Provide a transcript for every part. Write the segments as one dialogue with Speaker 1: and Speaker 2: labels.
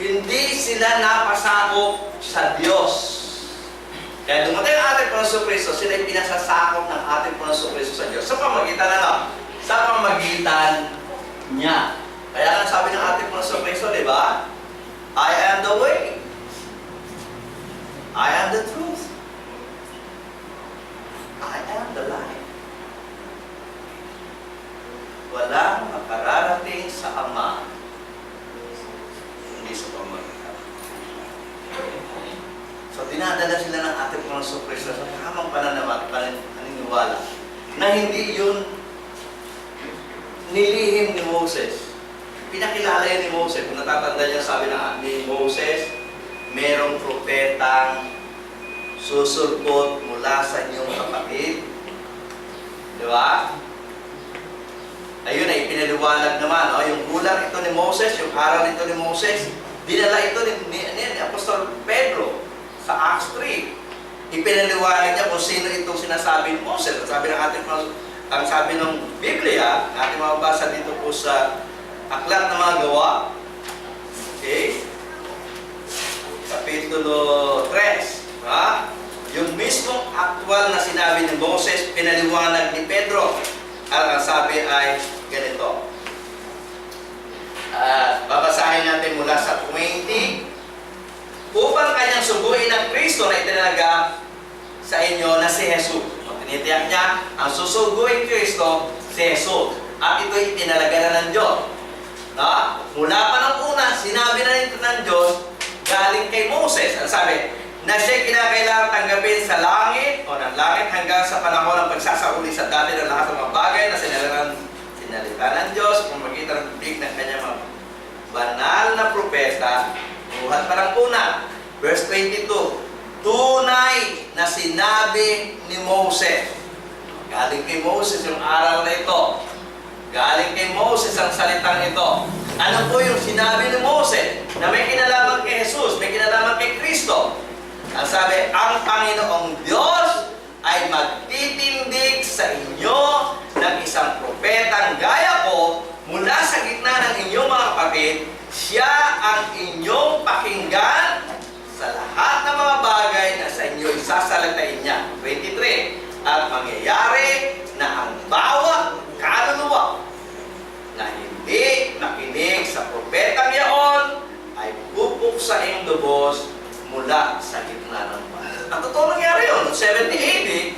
Speaker 1: hindi sila napasakop sa Diyos. Kaya dumating ang ating Panginoon Kristo, sila ay pinasasakop ng ating Panginoon Kristo sa Diyos. Sa pamagitan ano? Sa pamagitan niya. Kaya nga sabi ng ating Panginoon Kristo, di ba? I am the way. I am the truth. I am the life. Walang makararating sa Ama hindi sa pamagitan. So, dinadala sila ng ating Panginoon Kristo sa tamang pananamat, panin- paniniwala, na hindi yun nilihim ni Moses. Pinakilala yan ni Moses. Kung natatanda niya, sabi ng ni Moses, merong propetang susulpot mula sa inyong kapatid. Di ba? Ayun ay pinaliwanag naman, oh, yung kulang ito ni Moses, yung aral ito ni Moses, dinala ito ni, ni, ni, ni Apostol Pedro sa Acts 3. Ipinaliwanag niya kung sino itong sinasabi ni Moses. Ang sabi ng ating ang sabi ng Biblia, ating mababasa dito po sa Aklat ng mga Gawa, okay? Kapitulo 3, ha? Yung mismong actual na sinabi ni Moses, pinaliwanag ni Pedro. At ang sabi ay ganito. At babasahin natin mula sa 20. Upang kanyang subuin ang Kristo na itinalaga sa inyo na si Jesus. O, tinitiyak niya, ang susuguin Kristo, si Jesus. At ito'y itinalaga na ng Diyos. Na, mula pa ng una, sinabi na nito ng Diyos, galing kay Moses. Ang sabi, na siya kinakailangan tanggapin sa langit o ng langit hanggang sa panahon ng pagsasauli sa dati ng lahat ng mga bagay na sinalitan, sinalita ng Diyos kung magitan ng bibig ng kanyang mga banal na propeta, buhat pa ng una. Verse 22, tunay na sinabi ni Moses. Galing kay Moses yung aral na ito. Galing kay Moses ang salitang ito. Ano po yung sinabi ni Moses? Na may kinalaman kay Jesus, may kinalaman kay Kristo. Ang sabi, ang Panginoong Diyos ay magtitindig sa inyo ng isang propetang gaya ko mula sa gitna ng inyong mga kapatid. Siya ang inyong pakinggan sa lahat ng mga bagay na sa inyo isasalitain niya. 23. At mangyayari na ang bawat kaluluwa na hindi nakinig sa propetang yaon ay pupuksaing lubos mula sa gitna ng bahay. Ang totoo nangyari yun, noong 70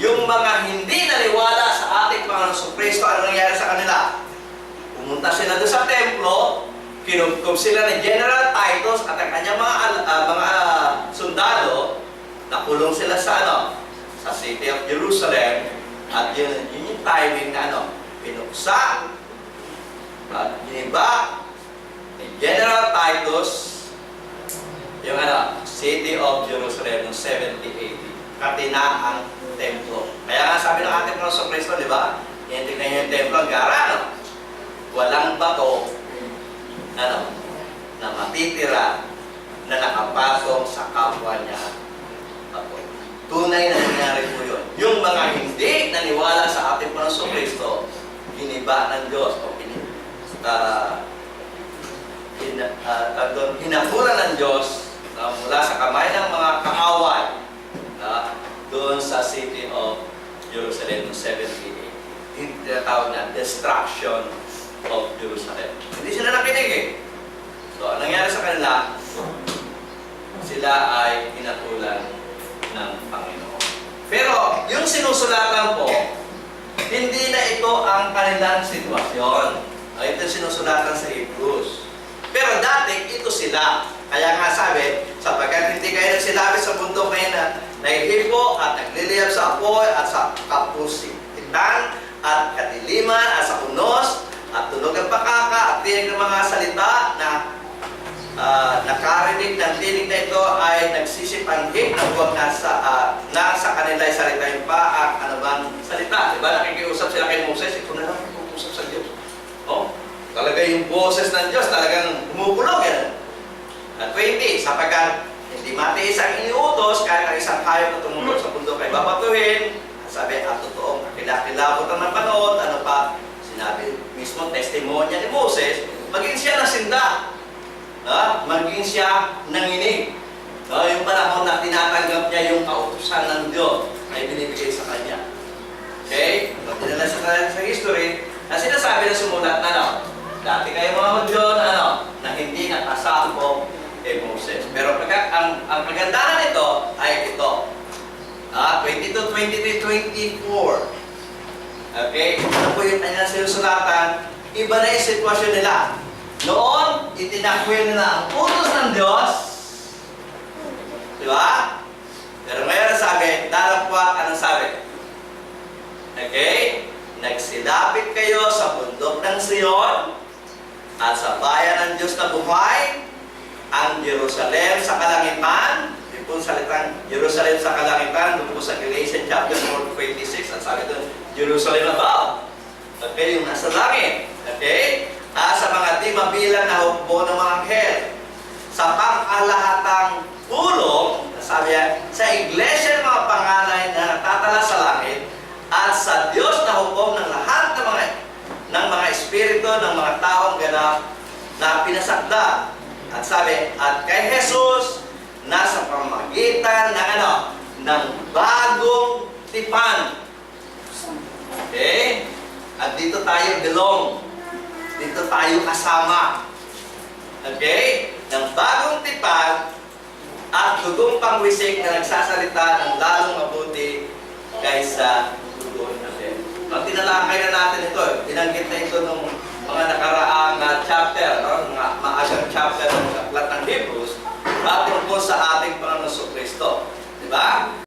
Speaker 1: yung mga hindi naniwala sa ating Panginoon Kristo, ano nangyari sa kanila? Pumunta sila doon sa templo, kinupkup sila ni General Titus at ang kanyang mga, ah, mga sundalo, nakulong sila sa ano? Sa city of Jerusalem, at yun, yun yung timing na ano, pinuksa, at giniba ni General Titus yung ano, city of Jerusalem noong 70 AD. Katina ang templo. Kaya nga sabi ng ating Panginoon sa Kristo, di ba? Tingnan niyo yung templo, ang gara, no? Walang bato, ano, na matitira na nakapasok sa kapwa niya. Tunay na nangyari po yun. Yung mga hindi naniwala sa ating Panginoon Kristo, giniba ng Diyos o pin, ah, hin, uh, doon, hinahura ng Diyos na mula sa kamay ng mga kaaway na doon sa city of Jerusalem noong 78. Yung tinatawag na destruction of Jerusalem. Hindi sila nakinig eh. So, anong nangyari sa kanila? Sila ay hinatulan ng Panginoon. Pero, yung sinusulatan po, hindi na ito ang kanilang sitwasyon. Ito sinusulatan sa Hebrews. Pero dati, ito sila. Kaya nga sabi, sapagkat hindi kayo nagsilabi sa bundok ngayon na naihipo at nagliliyab sa apoy at sa kapusitan at kadiliman at sa unos at tunog ang pakaka at tinig ng mga salita na ah, nakarinig ng tinig na ito ay nagsisipanghig na huwag nasa, uh, na sa kanila ay salita yung pa at ano bang salita. Diba nakikiusap sila kay Moses, ito na lang mag-usap sa Diyos. Oh, talaga yung boses ng Diyos talagang humubulog yan. At 20, sapagkat hindi matiis ang iniutos kahit ang isang hayop na tumulog sa bundok ay babatuhin. Sabi, at totoong kakilakilabot ang napanood, ano pa, sinabi mismo testimonya ni Moses, maging siya nasinda. No? Maging siya nanginig. No? Yung panahon na tinatanggap niya yung kautusan ng Diyos na ibinibigay sa kanya. Okay? Pag dinala sa sa history, na sinasabi na sumulat na no, dati kayo mga Hudyon, ano, na hindi nakasako kay Moses. Pero pagka, ang, ang kagandahan nito ay ito. Ah, 22, 23, 24. Okay? Ano po yung kanyang sinusulatan? Iba na yung sitwasyon nila. Noon, itinakwil nila ang utos ng Diyos. Di ba? Pero ngayon sabi, dalakwat, anong sabi? Okay? Nagsilapit kayo sa bundok ng Sion at sa bayan ng Diyos na buhay, ang Jerusalem sa kalangitan, yung salitang Jerusalem sa kalangitan, doon po sa Galatians chapter 4, 26, at sabi doon, Jerusalem above. Okay, yung nasa langit. Okay? Ah, sa mga di mabilang na hukbo ng mga anghel. Sa pang-alahatang pulong, sabi yan, sa iglesia ng mga panganay na natatala sa langit, at sa Diyos na hukom ng lahat ng mga ng mga espiritu ng mga taong ganap na pinasakda. At sabi, at kay Jesus, nasa pamagitan ng ano, ng bagong tipan. Okay? At dito tayo belong. Dito tayo kasama. Okay? Ng bagong tipan at dugong pangwisik na nagsasalita ng lalong mabuti kaysa dugo natin. Ang tinalakay na natin ito, binanggit na ito nung mga nakaraang uh, chapter, no? mga maagang chapter ng aklat ng Hebrews, patungkol sa ating Panginoon Kristo. Di ba?